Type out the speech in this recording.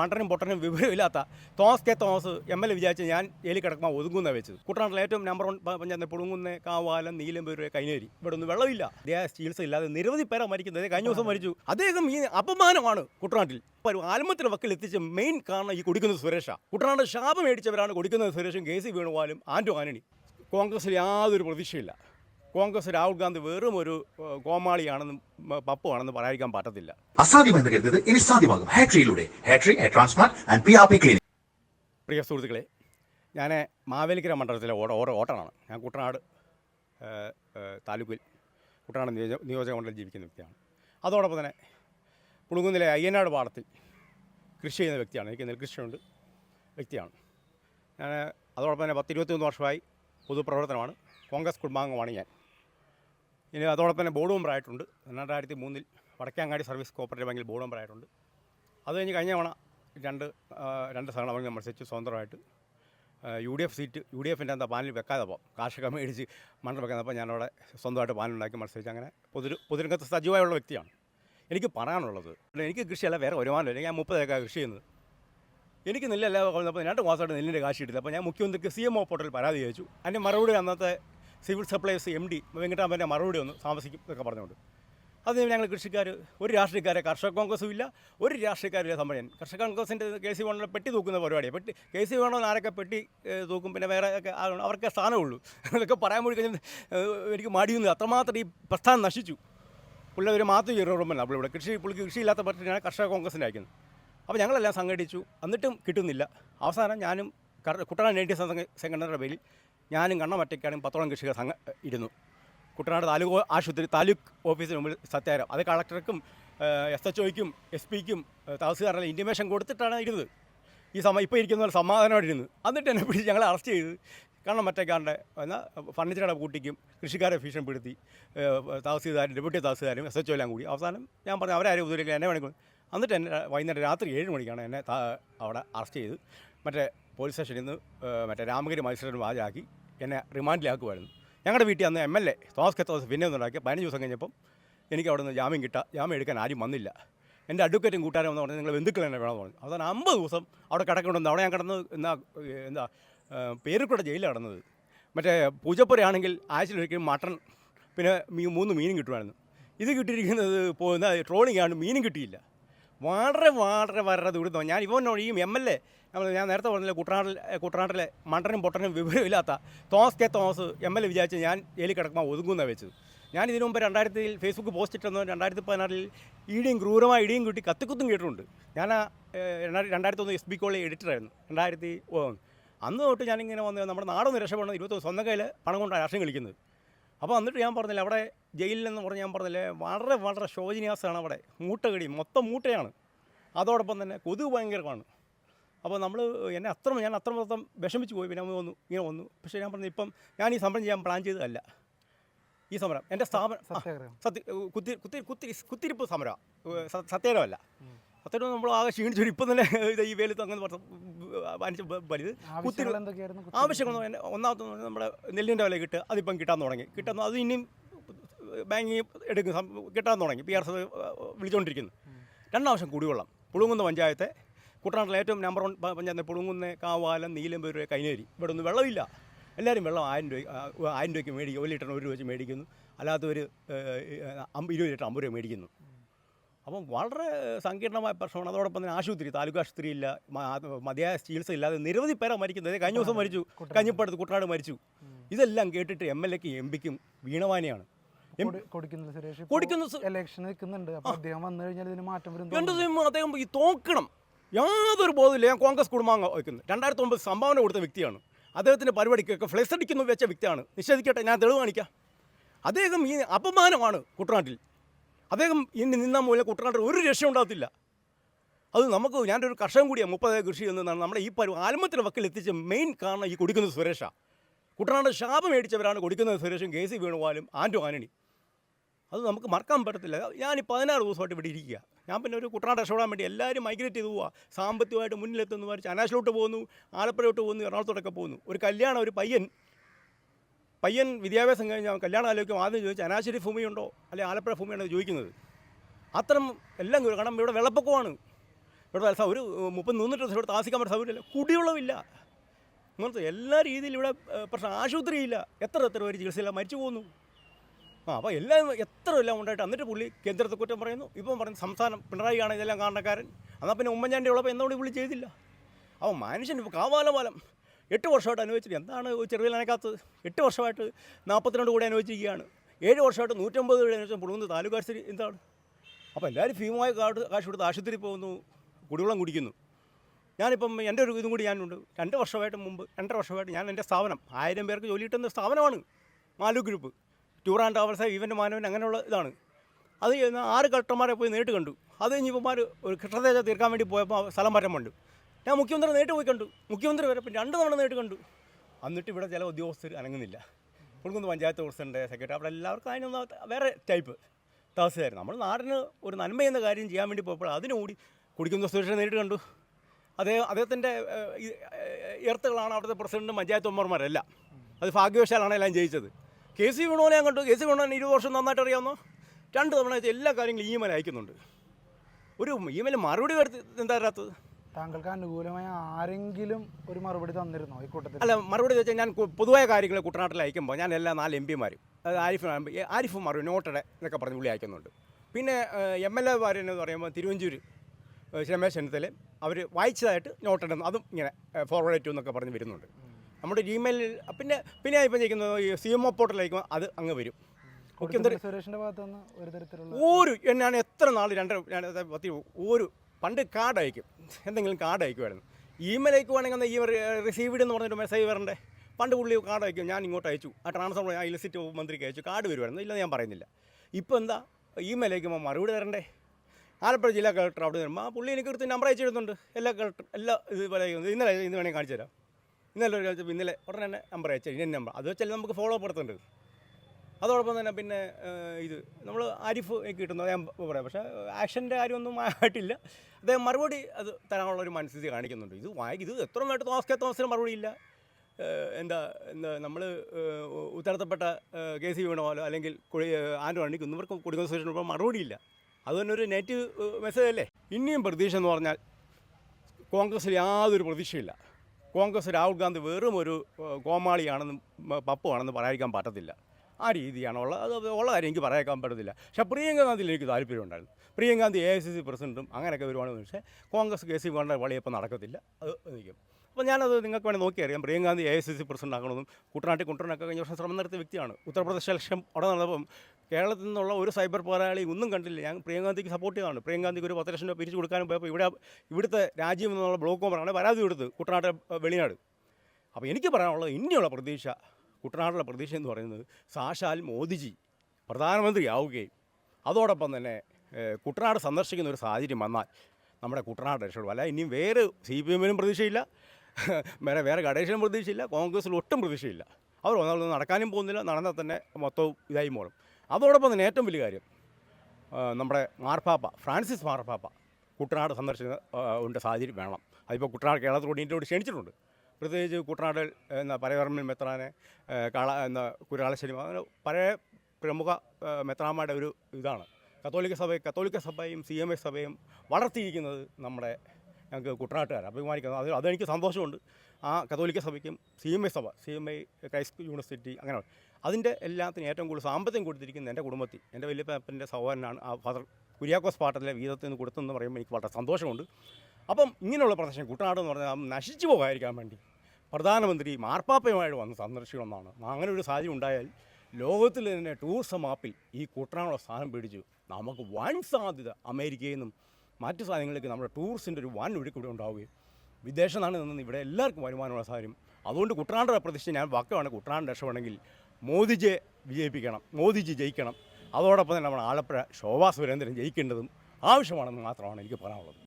മണ്ടനും പൊട്ടനും വിവരമില്ലാത്ത Thomas K Thomas M L A വിചാരിച്ച് ഞാൻ ഏലി കിടക്കുമ്പോൾ ഒതുങ്ങുന്ന വെച്ചത്. കുട്ടനാട്ടിലെ ഏറ്റവും നമ്പർ വൺ പഞ്ചായത്ത് പുളുങ്ങുന്ന കാവാലം നീലമ്പൂര് കൈനേരി. ഇവിടെ ഒന്നും വെള്ളമില്ല അദ്ദേഹം ചികിത്സ ഇല്ലാതെ നിരവധി പേരാ മരിക്കുന്നത് കഴിഞ്ഞ ദിവസം മരിച്ചു. അദ്ദേഹം ഈ അപമാനമാണ് കുട്ടനാട്ടിൽ. ആൽമത്തിന് വക്കിൽ എത്തിച്ച മെയിൻ കാരണം ഈ കുടിക്കുന്നത് സുരേഷ. കുട്ടനാട് ശാപം മേടിച്ചവരാണ് കുടിക്കുന്നത് സുരേഷും കെ സി വേണുവാലും ആന്റോ ആനണി കോൺഗ്രസിൽ യാതൊരു പ്രതീക്ഷയില്ല കോൺഗ്രസ് രാഹുൽ ഗാന്ധി വെറും ഒരു കോമാളിയാണെന്ന് പപ്പുവാണെന്ന് പറയാതിരിക്കാൻ പറ്റത്തില്ല. അസാധ്യമെന്ന് കരുതത് ഇനി സാധ്യമാകും. ഹാട്രിയിലൂടെ hair transplant and P R P clinic പ്രിയ സുഹൃത്തുക്കളെ ഞാൻ മാവേലിക്കര മണ്ഡലത്തിലെ ഓട ഓരോ ഓട്ടനാണ്. ഞാൻ കുട്ടനാട് താലൂക്കിൽ കുട്ടനാട് നിയോജ നിയോജക മണ്ഡലം ജീവിക്കുന്ന വ്യക്തിയാണ്. അതോടൊപ്പം തന്നെ പുളുങ്കുന്നിലെ അയ്യനാട് പാടത്തിൽ കൃഷി ചെയ്യുന്ന വ്യക്തിയാണ്. എനിക്ക് നെൽകൃഷിയുണ്ട് വ്യക്തിയാണ്. ഞാൻ അതോടൊപ്പം തന്നെ പത്തിരുപത്തിമൂന്ന് വർഷമായി പൊതുപ്രവർത്തനമാണ്. കോൺഗ്രസ് കുടുംബാംഗമാണ് ഞാൻ. ഇനി അതോടൊപ്പം തന്നെ ബോർഡ് മെമ്പറായിട്ടുണ്ട് രണ്ടായിരത്തി മൂന്നിൽ വടക്കേങ്ങാടി സർവീസ് കോപ്പറേറ്റീവ് ബാങ്കിൽ ബോർഡ് മെമ്പറായിട്ടുണ്ട് അത് കഴിഞ്ഞ് കഴിഞ്ഞ തവണ രണ്ട് രണ്ട് രണ്ട് സ്ഥാനാർത്ഥികൾ മത്സരിച്ച് സ്വതന്ത്രമായിട്ട് U D F seat U D എഫിന്റെ എന്താ പാനൽ വെക്കാതപ്പോൾ കാർഷിക മേടിച്ച് മണ്ഡലം വെക്കാതപ്പോൾ ഞാനവിടെ സ്വന്തമായിട്ട് പാനലുണ്ടാക്കി മത്സരിച്ച് അങ്ങനെ പൊതു പൊതുരംഗത്ത് സജീവമായുള്ള വ്യക്തിയാണ്. എനിക്ക് പറയാനുള്ളത് എനിക്ക് കൃഷിയല്ല വേറെ വരുമാനമില്ല ഞാൻ മുപ്പത് ഏക്കർ കൃഷി ചെയ്യുന്നത്. എനിക്ക് നെല്ലല്ല രണ്ട് മാസമായിട്ട് നെല്ലിന്റെ കാശ് കിട്ടില്ല അപ്പോൾ ഞാൻ മുഖ്യമന്ത്രിക്ക് സി എം ഒ പോർട്ടലിൽ പരാതി അയച്ചു. അതിന്റെ മറുപടി അന്നത്തെ സിവിൽ സപ്ലൈസ് എം ഡി വെങ്കട്ടാമ്പന്റെ മറുപടി ഒന്ന് താമസിക്കും എന്നൊക്കെ പറഞ്ഞുകൊണ്ട്. അത് ഞങ്ങൾ കൃഷിക്കാർ ഒരു രാഷ്ട്രീയക്കാരെ കർഷക കോൺഗ്രസും ഇല്ല ഒരു രാഷ്ട്രീയക്കാരില്ല സംഭവം കർഷക കോൺഗ്രസിന്റെ കെ സി വേണോ പെട്ടി തൂക്കുന്ന പരിപാടിയാണ് പെട്ടി കെ സി വേണോ ആരൊക്കെ പെട്ടി തൂക്കും പിന്നെ വേറെ ഒക്കെ. അവർക്ക് സ്ഥാനമുള്ളൂ. അതൊക്കെ പറയാൻ വേണ്ടി കഴിഞ്ഞാൽ എനിക്ക് മടിയുന്നു അത്രമാത്രം ഈ പ്രസ്ഥാനം നശിച്ചു. പുള്ളി ഒരു മാത്തു ചെറുപ്പമല്ല ഇവിടെ കൃഷി പുള്ളിക്ക് കൃഷിയില്ലാത്ത പറ്റിയാണ് കർഷക കോൺഗ്രസിന്റെ അയക്കുന്നത്. അപ്പോൾ ഞങ്ങളെല്ലാം സംഘടിച്ചു. എന്നിട്ടും കിട്ടുന്നില്ല. അവസാനം ഞാനും കുട്ടനാട് നേടിയ സംഘടനയുടെ പേരിൽ ഞാനും കണ്ണമറ്റയ്ക്കാനും പത്തോളം കൃഷികൾ സംഘ ഇരുന്നു. കുട്ടനാട് താലൂക്ക് ആശുപത്രി താലൂക്ക് ഓഫീസിന് മുമ്പിൽ സത്യാഗ്രഹം. അത് കളക്ടർക്കും എസ് എച്ച് ഒയ്ക്കും എസ് പിക്കും തഹസിൽദാറിനെ ഇന്റിമേഷൻ കൊടുത്തിട്ടാണ് ഇരുന്നത്. ഈ സമയം ഇപ്പോൾ ഇരിക്കുന്ന പോലെ സമാധാനമായിട്ട് ഇരുന്നു എന്നിട്ട് എന്നെ പിടിച്ച് ഞങ്ങളെ അറസ്റ്റ് ചെയ്ത് കാരണം മറ്റേക്കാരുടെ എന്നാൽ ഫർണിച്ചറുടെ കൂട്ടിക്കും കൃഷിക്കാരെ ഭീഷണിപ്പെടുത്തി താമസിക്കാരും ഡെപ്യൂട്ടി തഹസിൽദാരും എസ് എച്ച് എല്ലാം കൂടി. അവസാനം ഞാൻ പറഞ്ഞു അവരാരും ഉപദ്രവിക്കില്ല എന്നെ വേണമെങ്കിൽ എന്നിട്ട് എന്നെ വൈകുന്നേരം രാത്രി ഏഴ് മണിക്കാണ് എന്നെ അവിടെ അറസ്റ്റ് ചെയ്ത്. മറ്റേ പോലീസ് സ്റ്റേഷനിൽ നിന്ന് മറ്റേ രാമഗിരി മജിസ്ട്രേറ്റിന് ഹാജരാക്കി എന്നെ റിമാൻഡിലാക്കുമായിരുന്നു. ഞങ്ങളുടെ വീട്ടിൽ അന്ന് M L A Thomas K Thomas പിന്നെ ഒന്നുണ്ടാക്കി പതിനഞ്ച് ദിവസം കഴിഞ്ഞപ്പം എനിക്ക് അവിടെ നിന്ന് ജാമ്യം കിട്ടാ ജാമ്യം എടുക്കാൻ ആരും വന്നില്ല. എന്റെ അഡ്വക്കേറ്റും കൂട്ടുകാരും എന്ന് പറഞ്ഞാൽ നിങ്ങൾ ബന്ധുക്കൾ തന്നെ വേണമെന്ന് പറഞ്ഞു. അവസാനം അമ്പത് ദിവസം അവിടെ കിടക്കുന്നുണ്ട്. അവിടെ ഞാൻ കിടന്ന് ഏഹ്, എന്താ പേരുക്കൂടെ ജയിലിൽ കിടന്നത്. മറ്റേ പൂജപ്പുരയാണെങ്കിൽ ആഴ്ചയിലൊരിക്കലും മട്ടൺ പിന്നെ മീ മൂന്ന് മീനും കിട്ടുമായിരുന്നു. ഇത് കിട്ടിയിരിക്കുന്നത് പോകുന്ന ട്രോളിംഗ് ആണ് മീനും കിട്ടിയില്ല. വളരെ വളരെ വളരെ ദുരിതം. ഞാൻ ഇവനോട് ഈ എം എൽ എ നമ്മൾ ഞാൻ നേരത്തെ പറഞ്ഞില്ല കുട്ടനാട്ടിൽ കുട്ടനാട്ടിലെ മണ്ടനും പൊട്ടനും വിവരമില്ലാത്ത Thomas K Thomas M L A വിചാരിച്ച് ഞാൻ ജയിലിൽ കിടക്കുമ്പോൾ ഒതുങ്ങുന്ന വെച്ചത്. ഞാൻ ഇതിനു മുമ്പ് രണ്ടായിരത്തിൽ ഫേസ്ബുക്ക് പോസ്റ്റ് ഇട്ടെന്ന് രണ്ടായിരത്തി പതിനാറിൽ ഇടിയും ക്രൂരമായ ഇടിയും കിട്ടി കത്തിക്കുത്തും കേട്ടിട്ടുണ്ട്. ഞാൻ ആ, രണ്ടായിരത്തി ഒന്ന് എസ് ബി കോളിൽ എഡിറ്ററായിരുന്നു രണ്ടായിരത്തി അന്ന് തൊട്ട് ഞാനിങ്ങനെ വന്ന് നമ്മുടെ നാടൊന്ന് രക്ഷപ്പെടണം ഇരുപത്തൊന്ന് സ്വന്തം കയ്യിൽ പണം കൊണ്ടാണ് രാഷ്ട്രീയം കളിക്കുന്നത്. അപ്പോൾ എന്നിട്ട് ഞാൻ പറഞ്ഞില്ല അവിടെ ജയിലിൽ എന്ന് പറഞ്ഞ് ഞാൻ പറഞ്ഞില്ലേ വളരെ വളരെ ശോചനീയാസമാണ് അവിടെ. മൂട്ടകടി മൊത്തം മൂട്ടയാണ്. അതോടൊപ്പം തന്നെ കൊതുക് ഭയങ്കരമാണ്. അപ്പോൾ നമ്മൾ എന്നെ അത്ര ഞാൻ അത്ര മൊത്തം വിഷമിച്ച് പോയി. പിന്നെ വന്നു ഇങ്ങനെ വന്നു. പക്ഷേ ഞാൻ പറഞ്ഞു ഇപ്പം ഞാൻ ഈ സമരം ചെയ്യാൻ പ്ലാൻ ചെയ്തതല്ല. ഈ സമരം എന്റെ സ്ഥാപനം സത്യ കുത്തി കുത്തി കുത്തി കുത്തിരിപ്പ് സമരമാണ് സത്യേരമല്ല സത്യം നമ്മൾ ആകെ ക്ഷീണിച്ചു ഇപ്പം തന്നെ ഈ വേലത്ത് അങ്ങനെ വാനിച്ച് വലുത് കുത്തിരി ആവശ്യങ്ങൾ ഒന്നാമത്തെ നമ്മുടെ നെല്ലിന്റെ വില കിട്ടുക അതിപ്പം കിട്ടാൻ തുടങ്ങി. കിട്ടാൻ അത് ഇനിയും ബാങ്കിങ് എടുക്കും. കിട്ടാൻ തുടങ്ങി. പി ആർ എസ് വിളിച്ചുകൊണ്ടിരിക്കുന്നു രണ്ടാവശ്യം കുടിവെള്ളം. പുളുങ്കുന്ന പഞ്ചായത്തെ കുട്ടനാട്ടിലെ ഏറ്റവും നമ്പർ വൺ പഞ്ചായത്ത് പുളുങ്കുന്ന് കാവാലം നീലമ്പൂര് കൈനേരി. ഇവിടെ ഒന്നും വെള്ളമില്ല. എല്ലാവരും വെള്ളം ആയിരം രൂപ ആയിരം രൂപയ്ക്ക് മേടിക്കും ഒരു ലിറ്ററിന് ഒരു രൂപ വെച്ച് മേടിക്കുന്നു. അല്ലാത്തവർ ഇരുപത് ലിറ്റർ അമ്പത് രൂപ മേടിക്കുന്നു. അപ്പം വളരെ സങ്കീർണമായ പ്രശ്നമാണ്. അതോടൊപ്പം തന്നെ ആശുപത്രി താലൂക്ക് ആശുപത്രി ഇല്ല. മതിയായ ചികിത്സ ഇല്ലാതെ നിരവധി പേരാണ് മരിക്കുന്നത് കഴിഞ്ഞ ദിവസം മരിച്ചു. കഞ്ഞിപ്പടുത്ത് കുട്ടനാട് മരിച്ചു. ഇതെല്ലാം കേട്ടിട്ട് എം എൽ എക്കും എം പിക്കും വീണവാനിയാണ്. അദ്ദേഹം ഈ തോക്കണം. യാതൊരു ബോധമില്ല ഞാൻ കോൺഗ്രസ് കുടുംബാംഗം വയ്ക്കുന്നത് രണ്ടായിരത്തി ഒമ്പത് സംഭാവന കൊടുത്ത വ്യക്തിയാണ്. അദ്ദേഹത്തിന്റെ പരിപാടിക്കൊക്കെ ഫ്ലെക്സ് അടിക്കുന്നു വെച്ച വ്യക്തിയാണ്. നിഷേധിക്കട്ടെ ഞാൻ തെളിവ് കാണിക്കാം. അദ്ദേഹം ഈ അപമാനമാണ് കുട്ടനാട്ടിൽ. അദ്ദേഹം ഇനി നിന്നാൽ മൂലം കുട്ടനാട്ടിൽ ഒരു രക്ഷ ഉണ്ടാകത്തില്ല. അത് നമുക്ക് ഞാനൊരു ഒരു കർഷകൻ കൂടിയാണ് മുപ്പത് കൃഷി എന്നതാണ് നമ്മുടെ ഈ പരു ആൽമത്തിന്റെ വക്കിൽ എത്തിച്ച മെയിൻ കാരണം ഈ കൊടുക്കുന്നത് സുരേഷ. കുട്ടനാട് ശാപം മേടിച്ചവരാണ് കൊടുക്കുന്നത് സുരേഷും കെ സി വേണുവാലും ആന്റോ ആനണി അത് നമുക്ക് മറക്കാൻ പറ്റത്തില്ല. ഞാൻ ഈ പതിനാറ് ദിവസമായിട്ട് ഇവിടെ ഇരിക്കുക ഞാൻ പിന്നെ ഒരു കുട്ടനാട് രക്ഷപ്പെടാൻ വേണ്ടി എല്ലാവരും മൈഗ്രേറ്റ് ചെയ്ത് പോവാ. സാമ്പത്തികമായിട്ട് മുന്നിലെത്തുന്നു വരച്ച് അനാശിലോട്ട് പോകുന്നു ആലപ്പുഴയോട്ട് പോകുന്നു എറണാകുളത്തോട്ടൊക്കെ പോകുന്നു. ഒരു കല്യാണം ഒരു പയ്യൻ പയ്യൻ വിദ്യാഭ്യാസം കഴിഞ്ഞാൽ കല്യാണം ആലോചിക്കും ആദ്യം ചോദിച്ചു അനാശരി ഭൂമിയുണ്ടോ? അല്ലെങ്കിൽ ആലപ്പുഴ ഭൂമിയാണോ ചോദിക്കുന്നത്. അത്തരം എല്ലാം കാരണം ഇവിടെ വെള്ളപ്പൊക്കമാണ്. ഇവിടെ ഒരു മുപ്പത് നൂന്നിട്ട് ദിവസം ഇവിടെ താമസിക്കാൻ പറ്റുന്ന സൗകര്യമില്ല. കുടിവെള്ളമില്ല. ഇങ്ങനത്തെ എല്ലാ രീതിയിലും ഇവിടെ പ്രശ്നം. ആശുപത്രിയില്ല. എത്ര എത്ര പേര് ചികിത്സയില്ല മരിച്ചു പോകുന്നു ആ അപ്പോൾ എല്ലാം എത്ര എല്ലാം ഉണ്ടായിട്ട് എന്നിട്ട് പുള്ളി കേന്ദ്രത്തെ കുറ്റം പറയുന്നു. ഇപ്പം പറയുന്നു സംസ്ഥാനം പിണറായിയാണ് ഇതെല്ലാം കാരണക്കാരൻ. എന്നാൽ പിന്നെ ഉമ്മൻചാണ്ടി ഉള്ളപ്പോൾ എന്തുകൊണ്ട് പുള്ളി ചെയ്തില്ല? അപ്പോൾ മനുഷ്യൻ ഇപ്പോൾ കാവാലപാലം എട്ട് വർഷമായിട്ട് അനുഭവിച്ചിട്ട് എന്താണ് ചെറുതിൽ അനക്കാത്തത് എട്ട് വർഷമായിട്ട് നാൽപ്പത്തിരണ്ട് കൂടെ അനുഭവിച്ചിരിക്കുകയാണ് ഏഴ് വർഷമായിട്ട് നൂറ്റമ്പത് കൂടെ അനുഭവിച്ചാൽ പുളുന്ന് താലൂക്ക് ആശുപത്രി എന്താണ്? അപ്പോൾ എല്ലാവരും ഭീമമായ കാട് കാശ് കൊടുത്ത് ആശുപത്രിയിൽ പോകുന്നു കുടിവെള്ളം കുടിക്കുന്നു. ഞാനിപ്പം എന്റെ ഒരു ഇതും കൂടി ഞാനുണ്ട്. രണ്ട് വർഷമായിട്ട് മുമ്പ് രണ്ടര വർഷമായിട്ട് ഞാൻ എന്റെ സ്ഥാപനം ആയിരം പേർക്ക് ജോലി കിട്ടുന്ന സ്ഥാപനമാണ് Malu group. Tour and travels event മാനവൻ അങ്ങനെയുള്ള ഇതാണ്. അത് ആറ് കളക്ടർമാരെ പോയി നേരിട്ട് കണ്ടു. അത് കഴിഞ്ഞ് ഇവന്മാർ ഒരു കൃഷ്ണതേജ തീർക്കാൻ വേണ്ടി പോയപ്പോൾ സ്ഥലം മാറ്റം കണ്ടു ഞാൻ മുഖ്യമന്ത്രി നേരിട്ട് പോയി കണ്ടു. മുഖ്യമന്ത്രി വരെ പിന്നെ രണ്ട് തവണ നേരിട്ട് കണ്ടു. എന്നിട്ട് ഇവിടെ ചില ഉദ്യോഗസ്ഥർ അനങ്ങുന്നില്ല കൊടുക്കുന്ന പഞ്ചായത്ത് പ്രസിഡന്റ് സെക്രട്ടറി അവിടെ എല്ലാവർക്കും അതിനൊന്നും വേറെ ടൈപ്പ് തഹസിലായിരുന്നു നമ്മൾ നാടിന് ഒരു നന്മ എന്ന കാര്യം ചെയ്യാൻ വേണ്ടി പോയപ്പോൾ അതിനുകൂടി കുടിക്കുന്ന സുരക്ഷ നേരിട്ട് കണ്ടു. അതേ അദ്ദേഹത്തിന്റെ എർത്തുകളാണ് അവിടുത്തെ പ്രസിഡന്റും പഞ്ചായത്ത് മെമ്പർമാരല്ല. അത് ഭാഗ്യവശാലാണ് എല്ലാം ജയിച്ചത്. കെ സി വേണോനെ ഞാൻ കണ്ടു. കെ സി വേണോനെ ഇരുപത് വർഷം നന്നായിട്ട് അറിയാമെന്നോ രണ്ട് തവണ എല്ലാ കാര്യങ്ങളും ഇമെയിൽ അയക്കുന്നുണ്ട്. ഒരു ഇമെയിൽ മറുപടി വരുത്തി എന്താ വരാത്തത്? താങ്കൾക്ക് അനുകൂലമായ ആരെങ്കിലും ഒരു മറുപടി തന്നിരുന്നോ ഈ കൂട്ടത്തിൽ? അല്ല മറുപടി ചോദിച്ചാൽ ഞാൻ പൊതുവായ കാര്യങ്ങൾ കുട്ടനാട്ടിൽ അയക്കുമ്പോൾ ഞാൻ എല്ലാ നാല് എം പിമാരും അത് ആരിഫ് ആരിഫ് മാറി നോട്ടടെ എന്നൊക്കെ പറഞ്ഞ് വിളി അയക്കുന്നുണ്ട്. പിന്നെ എം എൽ എമാരെന്ന് പറയുമ്പോൾ തിരുവഞ്ചൂർ രമേശ് ചെന്നിത്തല അവർ വായിച്ചതായിട്ട് നോട്ടടെ അതും ഇങ്ങനെ ഫോർവേഡ് ടു എന്നൊക്കെ പറഞ്ഞ് വരുന്നുണ്ട്. നമ്മുടെ ഇമെയിലിൽ പിന്നെ പിന്നെ ഇപ്പം ചെയ്യുന്നത് ഈ സി എം ഒ പോർട്ടലിലേക്ക് അത് അങ്ങ് വരും. മുഖ്യമന്ത്രി ഒരു തരത്തിലുള്ള ഒരു ഞാൻ എത്ര നാൾ രണ്ട് പത്തി ഒരു പണ്ട് കാർഡ് അയക്കും. എന്തെങ്കിലും കാർഡ് അയക്കുമായിരുന്നു ഇമെയിൽ അയക്കുവാണെങ്കിൽ അന്ന് ഈ റിസീവ്ഡ് എന്ന് പറഞ്ഞൊരു മെസ്സേജ് വരണ്ടേ? പണ്ട് പുള്ളി കാർഡ് അയക്കും ഞാൻ ഇങ്ങോട്ട് അയച്ചു. ആ ട്രാൻസ്ഫർ ഞാൻ ഇലസിറ്റ് മന്ത്രിക്ക് അയച്ചു കാർഡ് വരുമായിരുന്നു ഇല്ലെന്ന് ഞാൻ പറയുന്നില്ല. ഇപ്പോൾ എന്താ? ഇമെയിൽ അയക്കുമ്പോൾ മറുപടി തരണ്ടേ? ആലപ്പുഴ ജില്ലാ കളക്ടർ അവിടെ വരുമ്പോൾ ആ പുള്ളി എനിക്ക് എടുത്ത് നമ്പർ അയച്ചിടുന്നുണ്ട് എല്ലാ കളക്ടർ എല്ലാ ഇതുപോലെ. ഇന്നലെ ഇന്ന് വേണമെങ്കിൽ കാണിച്ചു തരാം. ഇന്നലെ ഒരു ഇന്നലെ ഉടനെ തന്നെ നമ്പർ അയച്ചു ഇന്ന നമ്പർ അത് വെച്ചാൽ നമുക്ക് ഫോളോ അപ്പ് എടുത്തുണ്ട് അതോടൊപ്പം തന്നെ പിന്നെ ഇത് നമ്മൾ ആരിഫ് കിട്ടുന്നത് ഞാൻ പറയാം. പക്ഷേ ആക്ഷന്റെ കാര്യമൊന്നും ആയിട്ടില്ല. അദ്ദേഹം മറുപടി അത് തരാനുള്ള ഒരു മനസ്ഥിതി കാണിക്കുന്നുണ്ട്. ഇത് വായി ഇത് എത്ര നേട്ട് തോമസ് തോമസിന് മറുപടി ഇല്ല ഏഹ്, എന്താ എന്താ നമ്മൾ ഉത്തരത്തപ്പെട്ട കെ സി വേണമല്ലോ അല്ലെങ്കിൽ കുഴി ആൻഡ് വണ്ടിക്ക് ഇവർക്ക് കുടുംബ സുരക്ഷ മറുപടി ഇല്ല അത് തന്നെ ഒരു നെറ്റ് മെസ്സേജ് അല്ലേ? ഇനിയും പ്രതീക്ഷ എന്ന് പറഞ്ഞാൽ കോൺഗ്രസ്സിൽ യാതൊരു പ്രതീക്ഷയില്ല. കോൺഗ്രസ് രാഹുൽ ഗാന്ധി വെറും ഒരു കോമാളിയാണെന്നും പപ്പുവാണെന്ന് പറയാതിരിക്കാൻ പറ്റത്തില്ല. ആ രീതിയാണ് ഉള്ളത്. അത് ഉള്ള കാര്യം എനിക്ക് പറയാൻ പറ്റത്തില്ല. പക്ഷേ പ്രിയങ്ക ഗാന്ധിയിൽ എനിക്ക് താല്പര്യമുണ്ടായിരുന്നു Priyanka Gandhi A I C C പ്രസിഡന്റും അങ്ങനെയൊക്കെ വരുവാണെന്ന് പക്ഷേ കോൺഗ്രസ് കെ സി വേണ്ട വളി നടക്കത്തില്ല. അത് നിൽക്കും. അപ്പോൾ ഞാനത് നിങ്ങൾക്ക് വേണമെങ്കിൽ നോക്കി അറിയാം. Priyanka Gandhi A I C C president ആകണമെന്നും കുട്ടനാട്ടിൽ കുട്ടനൊക്കെ കഴിഞ്ഞ വർഷം ശ്രമം നടത്തിയ വ്യക്തിയാണ്. ഉത്തർപ്രദേശ് ഇലക്ഷൻ അവിടെ നടന്നപ്പം കേരളത്തിൽ നിന്നുള്ള ഒരു സൈബർ പോരാളി ഒന്നും കണ്ടില്ല. ഞാൻ പ്രിയങ്ക ഗാന്ധിക്ക് സപ്പോർട്ട് ചെയ്തതാണ്. പ്രിയങ്ക ഗാന്ധിക്ക് ഒരു പത്ത് ലക്ഷം രൂപ പിരിച്ചു കൊടുക്കാനും പോയപ്പോൾ ഇവിടെ ഇവിടുത്തെ രാജ്യം എന്നുള്ള ബ്ലോക്ക് കോമറാണ് പരാതി കൊടുത്ത് കുട്ടനാട്ടെ വെളിനാട്. അപ്പോൾ എനിക്ക് പറയാനുള്ളത് ഇനിയുള്ള പ്രതീക്ഷ കുട്ടനാട്ടിലെ പ്രതീക്ഷ എന്ന് പറയുന്നത് സാക്ഷാൽ മോദിജി പ്രധാനമന്ത്രി ആവുകയും അതോടൊപ്പം തന്നെ കുട്ടനാട് സന്ദർശിക്കുന്ന ഒരു സാഹചര്യം വന്നാൽ നമ്മുടെ കുട്ടനാട് രക്ഷപ്പെടും. അല്ല ഇനിയും വേറെ സി പി എമ്മിനും പ്രതീക്ഷയില്ല. വേറെ വേറെ ഗണേശനും പ്രതീക്ഷയില്ല. കോൺഗ്രസ്സിൽ ഒട്ടും പ്രതീക്ഷയില്ല. അവർ ഒന്നും നടക്കാനും പോകുന്നില്ല. നടന്നാൽ തന്നെ മൊത്തവും ഇതായി മോളും അതോടൊപ്പം തന്നെ ഏറ്റവും വലിയ കാര്യം നമ്മുടെ മാർപ്പാപ്പ ഫ്രാൻസിസ് മാർപ്പാപ്പ കുട്ടനാട് സന്ദർശിക്കുന്ന ആ, ഉണ്ട് സാഹചര്യം വേണം. അതിപ്പോൾ കുട്ടനാട് കേരളത്തിലൂടെ ഇതിന്റെ കൂടി ക്ഷണിച്ചിട്ടുണ്ട്. പ്രത്യേകിച്ച് കുട്ടനാട് എന്ന പരവർമ്മൻ മെത്രാനെ കാള എന്ന കുരാളശ്ശേരി അങ്ങനെ പഴയ പ്രമുഖ മെത്രാന്മാരുടെ ഒരു ഇതാണ്. കത്തോലിക്ക സഭ കത്തോലിക്ക സഭയും സി എം എസ് സഭയും വളർത്തിയിരിക്കുന്നത് നമ്മുടെ ഞങ്ങൾക്ക് കുട്ടനാട്ടുകാർ അഭിമാനിക്കുന്നത് അത് അതെനിക്ക് സന്തോഷമുണ്ട്. ആ കത്തോലിക്ക സഭയ്ക്കും സി എം ഐ സഭ C M I Christ university അങ്ങനെ അതിന്റെ എല്ലാത്തിനും ഏറ്റവും കൂടുതൽ സാമ്പത്തികം കൊടുത്തിരിക്കുന്നത് എന്റെ കുടുംബത്തിൽ എന്റെ വലിയപ്പന്റെ സഹോദരനാണ് ആ ഫാദർ കുര്യാക്കോസ് പാട്ടത്തിലെ വീതത്തിൽ നിന്ന് കൊടുത്തെന്ന് പറയുമ്പോൾ എനിക്ക് വളരെ സന്തോഷമുണ്ട്. അപ്പം ഇങ്ങനെയുള്ള പ്രദേശം കുട്ടനാട് എന്ന് പറഞ്ഞാൽ നശിച്ചു പോകാതിരിക്കാൻ വേണ്ടി പ്രധാനമന്ത്രി മാർപ്പാപ്പയുമായിട്ട് വന്ന് സന്ദർശിക്കണമെന്നാണ് അങ്ങനെ ഒരു സാഹചര്യം ഉണ്ടായാൽ ലോകത്തിൽ തന്നെ ടൂറിസം മാപ്പിൽ ഈ കുട്ടനാടുള്ള സ്ഥാനം പിടിച്ചു നമുക്ക് വൻ സാധ്യത അമേരിക്കയിൽ നിന്നും മറ്റു സാധനങ്ങളിലേക്ക് നമ്മുടെ ടൂറിസ്റ്റിന്റെ ഒരു വൻ ഒഴുക്കിവിടെ ഉണ്ടാവുകയും വിദേശ നാട്ടിൽ നിന്ന് ഇവിടെ എല്ലാവർക്കും വരുമാനമുള്ള സാഹചര്യം. അതുകൊണ്ട് കുട്ടനാടിന്റെ പ്രതിഷ്ഠ ഞാൻ വാക്കുവാണ്. കുട്ടനാട് രക്ഷപ്പെടണമെങ്കിൽ മോദിജിയെ വിജയിപ്പിക്കണം. മോദിജി ജയിക്കണം. അതോടൊപ്പം തന്നെ നമ്മുടെ ആലപ്പുഴ ശോഭാ സുരേന്ദ്രൻ ജയിക്കേണ്ടതും ആവശ്യമാണെന്ന് മാത്രമാണ് എനിക്ക് പറയാനുള്ളത്.